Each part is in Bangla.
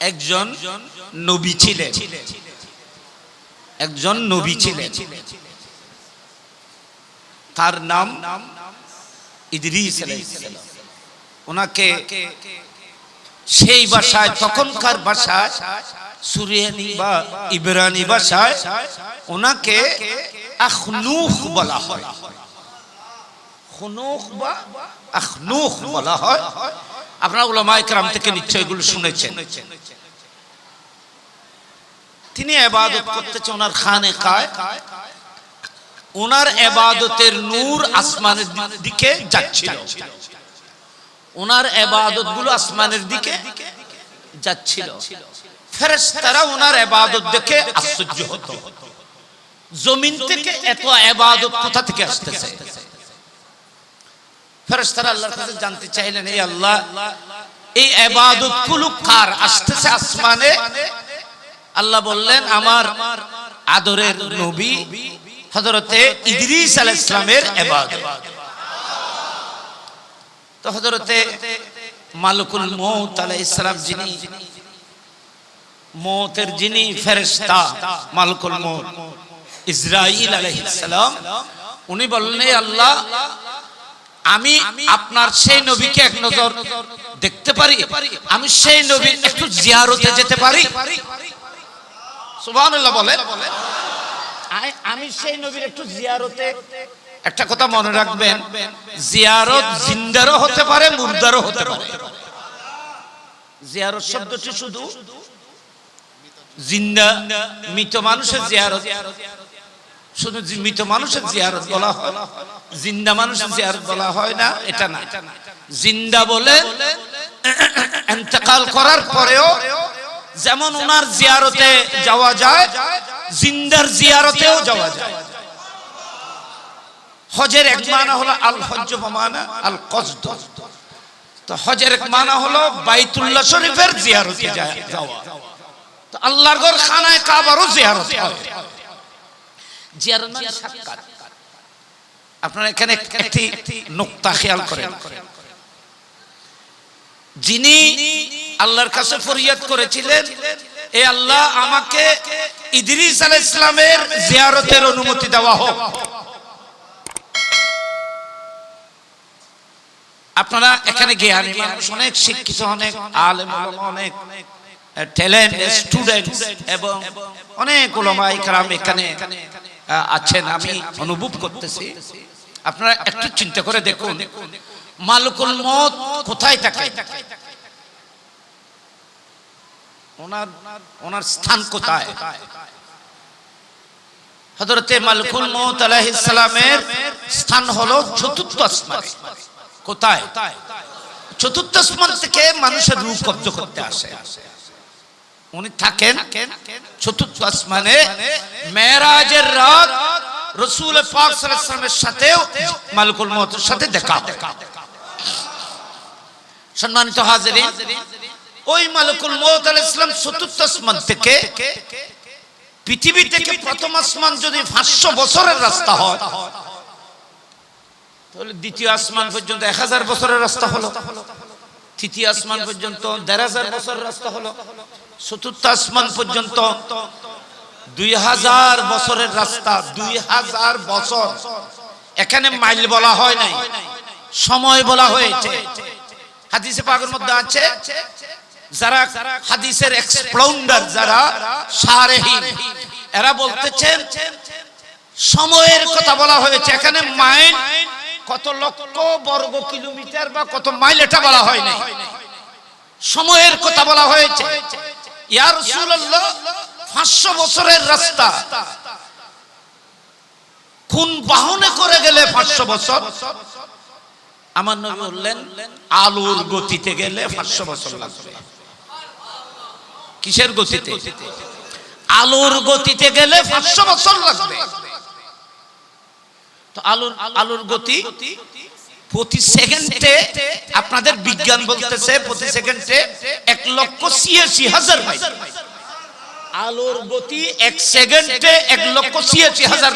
একজন নবী ছিলেন। একজন নবী ছিলেন। তার নাম ইদরিস। ওনাকে সেই ভাষায় তখনকার ভাষায় সুরিয়ানি বা ইবরানি ভাষায় ওনাকে আখনুখ বলা হয়। খুনুখ বা আখনুখ বলা হয়। আপনারা উলামায়ে কেরাম থেকে নিশ্চয় এগুলো শুনেছেন। তিনি এবাদত করতেছে ওনার খানে কায়। ওনার এবাদতের নূর আসমানের দিকে যাচ্ছিল। ওনার এবাদতগুলো আসমানের দিকে যাচ্ছিল। ফেরেশতারা ওনার এবাদত দেখে আশ্চর্য হতো। জমিন থেকে এত এবাদত কোথা থেকে আসতেছে? ফেরেশতারা আল্লাহর কাছে জানতে চাইলেন এই আল্লাহ, এই এবাদতগুলো কার? আসতেছে আসমানে আল্লাহ বললেন, আমার আদরের নবী হযরতে ইদ্রিস আলাইহিস সালামের ইবাদত তো হযরতে মালিকুল মউত আলাইহিস সালাম যিনি মৌতের যিনি ফেরেশতা মালিকুল মউত ইসরাইল আলাইহিস সালাম, উনি বললেন আল্লাহ, আমি আপনার সেই নবীকে এক নজর দেখতে পারি, আমি সেই নবীর একটু জিয়ারতে যেতে পারি। সুবহানাল্লাহ বলে। আমি সেই নবীর একটু জিয়ারতে। একটা কথা মনে রাখবেন জিয়ারত জিন্দারও হতে পারে মুর্দারও হতে পারে। জিয়ারত শব্দটি শুধু জিন্দা মৃত মানুষের জিয়ারত। শুধু মৃত মানুষের জিয়ারত বলা হয়। জিন্দা মানুষের জিয়ারত বলা হয় না এটা না। জিন্দা বলে ইন্তেকাল করার পরেও যেমন ওনার জিয়ারতে যাওয়া যায়, জিন্দার জিয়ারতেও যাওয়া যায়। হজের এক মানা হলো আল হজ্জ মানা আল কসদ। তো হজের এক মানা হলো বাইতুল্লাহ শরীফের জিয়ারতে যাওয়া। তো আল্লাহর ঘর খানায় কাবারও জিয়ারত হয়। জিয়ারত মানে আপনারা এখানে একটি নোক্তা খেয়াল করেন। যিনি আল্লাহর কাছে ফরিয়াদ করেছিলেন, এ আল্লাহ আমাকে ইদ্রিস আলাইহিস ইসলামের জিয়ারতের অনুমতি দেওয়া হোক। আপনারা এখানে জ্ঞানী মানুষ অনেক, শিক্ষিত অনেক, আলেম অনেক ট্যালেন্ট স্টুডেন্ট এবং অনেক ওলামা ইকরাম এখানে আছেন। আমি অনুভব করতেছি। আপনারা একটু চিন্তা করে দেখুন মালকুল মত কোথায় থাকে? ওনার ওনার স্থান কোথায়? হযরতে মালকুল মউত আলাইহিস সালামের স্থান হলো চতুর্থ আসমান। কোথায়? চতুর্থ আসমান থেকে মানুষের রূপ কব্জ করতে আসে। উনি থাকেন চতুর্থ আসমানে। মেরাজের রাত রসুল পাক ওয়াসাল্লামের সাথেও মালিকুল মউতের সাথে দেখা হয়। সম্মানিত হাজিরিন, ওই মালিকুল মউত আলাইহিস সালাম চতুর্থ আসমান থেকে পৃথিবী থেকে প্রথম আসমান যদি 500 বছরের রাস্তা হয়, তাহলে দ্বিতীয় আসমান পর্যন্ত 1000 বছরের রাস্তা হলো। তৃতীয় আসমান পর্যন্ত দেড় হাজার বছরের রাস্তা হলো। চতুর্থ আসমান পর্যন্ত দুই হাজার বছরের রাস্তা, দুই হাজার বছর। এখানে মাইল বলা হয় নাই, সময় বলা হয়েছে। হাদিসে পাকের মধ্যে আছে, যারা হাদিসের এক্সপ্লাউন্ডার যারা সারেহীন, এরা বলতেছেন, সময়ের কথা বলা হয়েছে, এখানে মাইল কত লক্ষ বর্গ কিলোমিটার বা কত মাইল এটা বলা হয় নাই। সময়ের কথা বলা হয়েছে, ইয়া রাসূলুল্লাহ 500 বছরের রাস্তা। কোন বাহনে করে গেলে 500 বছর? আমার নবী বললেন আলোর গতিতে গেলে 500 বছর লাগবে। কিসের গতিতে? আলোর গতিতে গেলে 500 বছর লাগবে। তো আলোর আলোর গতি প্রতি সেকেন্ডে আপনাদের বিজ্ঞান বলতেছে প্রতি সেকেন্ডে এক লক্ষ ছিয়াশি হাজার আলোর গতি এক সেকেন্ডে এক লক্ষ ছিয়াশি হাজার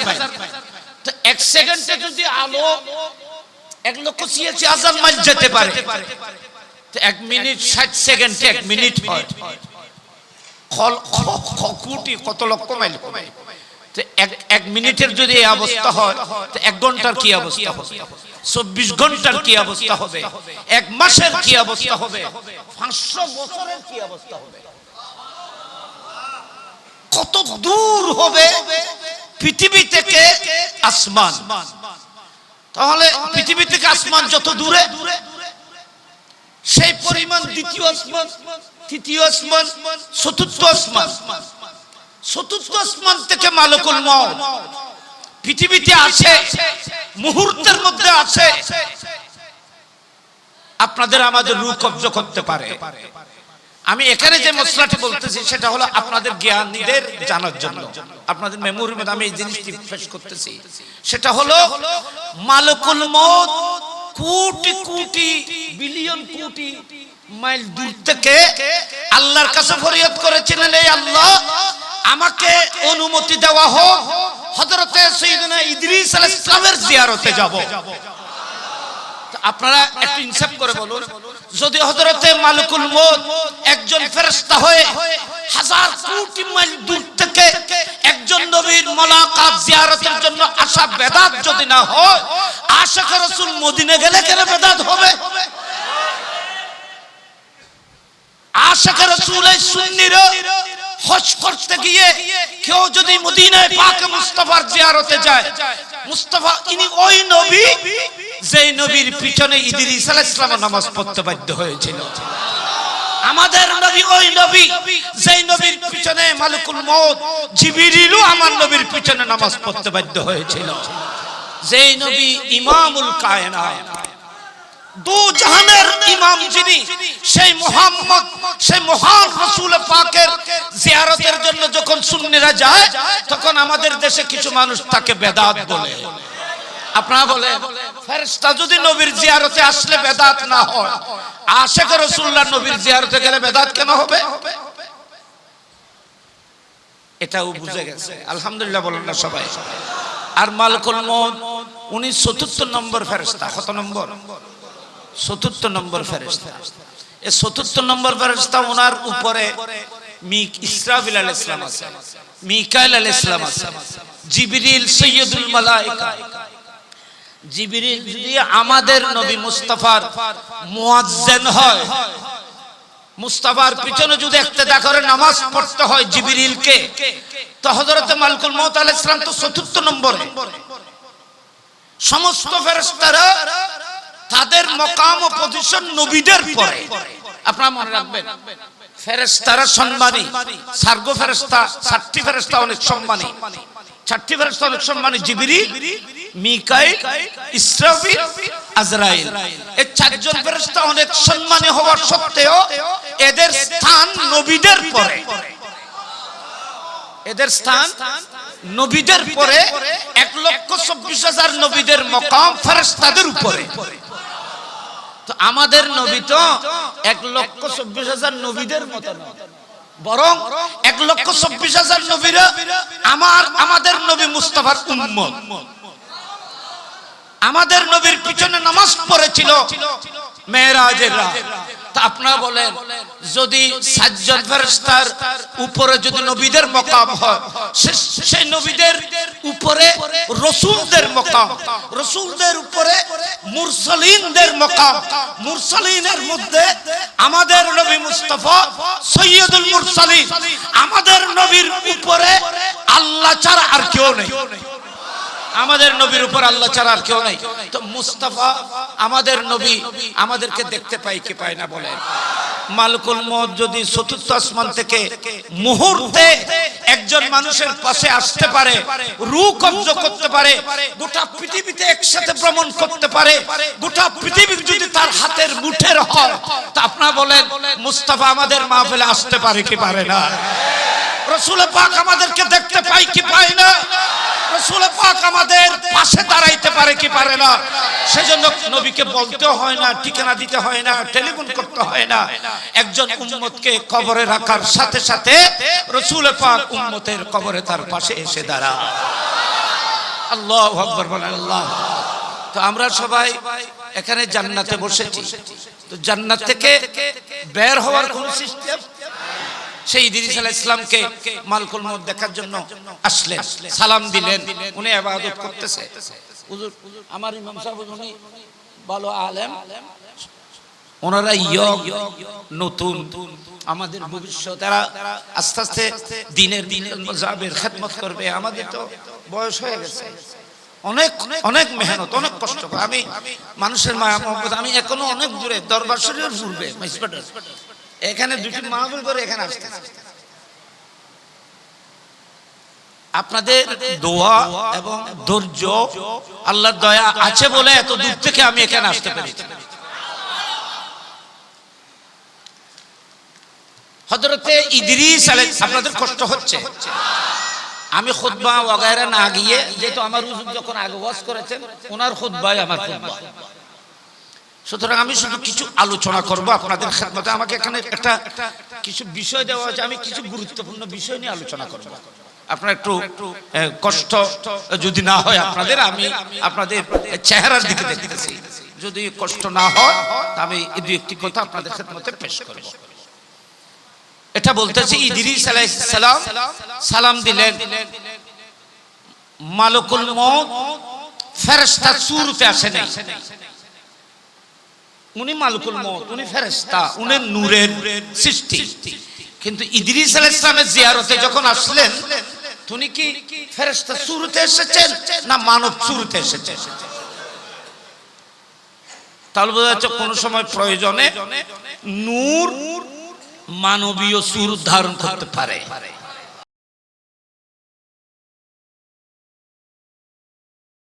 তো এক সেকেন্ডে যদি আলো এক লক্ষ ছিয়াশি হাজার মাইল যেতে পারে। এক মিনিট ষাট সেকেন্ডে, এক মিনিট কোটি কত লক্ষ মাইল? এক মিনিটের যদি অবস্থা হয়, তো এক ঘণ্টার কি অবস্থা হবে? চব্বিশ ঘণ্টার কি অবস্থা হবে? এক মাসের কি অবস্থা হবে? পাঁচশো বছরের কি অবস্থা হবে? কত দূর হবে পৃথিবী থেকে আসমান? তাহলে পৃথিবী থেকে আসমান যত দূরে, সেই পরিমাণ দ্বিতীয় আসমান, তৃতীয় আসমান, চতুর্থ আসমান। চতুর্থ আসমান থেকে মালকুল মত পৃথিবীতে আছে, মুহূর্তের মধ্যে আছে। আপনাদের আমাদের রূপ কব্জ করতে পারে। আমি এখানে যে মশলাটি বলতেছি সেটা হলো আপনাদের জ্ঞানীদের জানার জন্য। আপনাদের মেমোরির মধ্যে আমি এই জিনিসটি পেশ করতেছি। সেটা হলো মালকুল মত কোটি কোটি বিলিয়ন কোটি মাইল দূর থেকে আল্লাহর কাছে ফরিয়াদ করেছিলেন এই আল্লাহ। আমাকে অনুমতি দেওয়া হোক। হযরতে সৈয়দনা ইদ্রিস আলাইহিস সালামের জিয়ারতে যাব। আপনারা একটু ইনসাফ করে বলুন। যদি হযরতে মালিকুল মউত একজন ফেরেশতা হয়ে হাজার কোটি মাইল দূর থেকে একজন নবীর মোলাকাত জিয়ারতের জন্য আসা বেদাত যদি না হয় আশিক রাসূল মদিনা গেলে কেন বেদাত হবে? আশিক রাসূল এই সুন্নিরা হজ করতে গিয়ে কেউ যদি মদিনায় পাকে মুস্তাফার জিয়ারতে যায়, মুস্তাফা ইনি ওই নবী যেই নবীর পিছনে ইদ্রিস আলাইহিস সালাম নামাজ পড়তে বাধ্য হয়েছিল। আমাদের নবী ওই নবী যেই নবীর পিছনে মালিকুল মউত জিবরিলও আমার নবীর পিছনে নামাজ পড়তে বাধ্য হয়েছিল। যেই নবী ইমামুল কায়নাত দু জাহানের ইমাম যিনি সেই মোহাম্মদ সেই মহান রসুল পাকের জিয়ারতের জন্য যখন সুন্নিরা যায় তখন আমাদের দেশে কিছু মানুষ তাকে বেদাত বলে। আপনারা বলে ফেরেশতা যদি নবীর জিয়ারতে আসলে বেদাত না হয় আশেক রসুল্লাহ নবীর জিয়ারতে গেলে বেদাত কেন হবে? এটাও বুঝে গেছে। আলহামদুলিল্লাহ বলেন না সবাই। আর মালকুল মত উনি চতুর্থ নম্বর ফেরেশতা। কত নম্বর? চতুর্থ নম্বর ফেরেশতা। এই চতুর্থ নম্বর ফেরেশতা ওনার উপরে মিক ইসরাফিল আলাইহিস সালাম আছে, মিকাইল আলাইহিস সালাম আছে, জিবরিল সৈয়দুল মালায়েকা জিবরিল যদি আমাদের নবী মুস্তাফার মুয়াজ্জিন হয়, মুস্তাফার পিছনে যদি একটা করে নামাজ পড়তে হয় জিবিরিলকে, তো হযরত মালকুল মউত আলাইহিস সালাম তো চতুর্থ নম্বরে। সমস্ত ফেরেশতারা তাদের মকাম ও পজিশন নবীদের পরে। আপনারা মনে রাখবেন, ফেরেশতারা সম্মানী সার্গো ফেরেশতা সাতটি ফেরেশতা অনেক সম্মানী। চারটি ফেরেশতা অনেক সম্মানী জিবরিল মিকাইল, ইসরাফিল, আজরাইল। এই চারজন ফেরেশতা অনেক সম্মানী হওয়ার সত্ত্বেও এদের স্থান নবীদের পরে। এদের স্থান নবীদের পরে, এক লক্ষ চব্বিশ হাজার নবীদের মকাম ফেরেশতাদের উপরে। তো আমাদের নবী তো এক লক্ষ চব্বিশ হাজার নবীদের মতো বরং এক লক্ষ চব্বিশ হাজার নবীরা আমার, আমাদের নবী মুস্তাফার উম্মত। আমাদের নবীর পিছনে নামাজ পড়েছিল। মেয়েরাজের। তা আপনারা বলেন, যদি ফেরেশতার উপরে যদি নবীদের মকাম হয় সেই নবীদের উপরে রসুলদের মকাম, রসুলদের উপরে মুরসালিনদের মকাম, মুরসালিনের মধ্যে আমাদের নবী মুস্তাফা সৈয়দুল মুরসালিন, আমাদের নবীর উপরে আল্লাহ ছাড়া আর কেউ নেই। আমাদের নবীর উপর আল্লাহ ছাড়া আর কেউ নেই। তো মুস্তাফা, আমাদের নবী আমাদেরকে দেখতে পাই কি পায় না বলেন মালকুল মত যদি চতুর্থ আসমান থেকে মুহূর্তে একজন মানুষের পাশে আসতে পারে, রু কব্জ করতে পারে, গোটা পৃথিবীতে একসাথে ভ্রমণ করতে পারে, গোটা পৃথিবী যদি তার হাতের মুঠের হয়, তা আপনারা বলেন, মুস্তাফা আমাদের মাহফিলে আসতে পারে কি পারে না? রসুল পাক আমাদেরকে দেখতে পাই কি পায় না? রসুল পাক আমাদের পাশে দাঁড়াইতে পারে কি পারে না? সেজন্য নবীকে বলতে হয় না, ঠিকানা দিতে হয় না, টেলিফোন করতে হয় না। একজন উম্মতকে কবরে রাখার সাথে সাথে রসুল পাক উম্মতের কবরে তার পাশে এসে দাঁড়া আল্লাহ আকবর বলেন, আল্লাহ। তো আমরা সবাই এখানে জান্নাতে বসেছি। তো জান্নাত থেকে বের হওয়ার কোন সিস্টেম? সেই ইদ্রিস আলাইহিস ইসলামকে মালকুল মউত দেখার জন্য আসলেন। সালাম দিলেন। উনি ইবাদত করতেছে। হুজুর আমার ইমাম সাহেব উনি ভালো আলেম। ওনারা ইয়ং নতুন। আমাদের ভবিষ্যৎ তারা আস্তে আস্তে দিনের দিনের মজাবের খেদমত করবে। আমাদের তো বয়স হয়ে গেছে। অনেক অনেক মেহনত অনেক কষ্ট আমি মানুষের মায়া মহব্বত আমি এখনও অনেক দূরে দরবার শরীফের পূর্বে মাইসপাটার এখানে দুটি মাহফিল করে এখানে আসতে আপনাদের দোয়া এবং ধৈর্য, আল্লাহর দয়া আছে বলে এত দূর থেকে আমি এখানে আসতে পেরেছি। হজরতে ইদ্রিস আপনাদের কষ্ট হচ্ছে। আমি খুতবা ওগায়রা না গিয়ে, যেহেতু আমার হুজুর যখন আগে ওয়াজ করেছেন, ওনার খুতবাই আমার খুতবা। সুতরাং আমি শুধু কিছু আলোচনা করব আপনাদের খেদমতে আমাকে এখানে একটা কিছু বিষয় দেওয়া হয়েছে আমি কিছু গুরুত্বপূর্ণ বিষয় নিয়ে আলোচনা করব। আপনার একটু কষ্ট যদি না হয় আপনাদের আমি আপনাদের চেহারার দিকে দেখতেছি। যদি কষ্ট না হয় আমি এই দুই একটি কথা আপনাদের খেদমতে পেশ করব। এটা বলতেছে ইদ্রিস সালাম সালাম দিলেন মালকুল মউত ফেরেশতা সুরতে আসে নাই। উনি মালকুল মউত উনি ফেরেস্তা উনি নূরের সৃষ্টি। কিন্তু ইদ্রিস আলাইহিস সালামের জিয়ারতে যখন আসলেন তিনি কি ফেরেশতা সুরতে এসেছেন না মানব সুরতে এসেছেন? তাহলে বোঝা যাচ্ছে কোন সময় প্রয়োজনে নূর মানবীয় সুর ধারণ করতে পারে।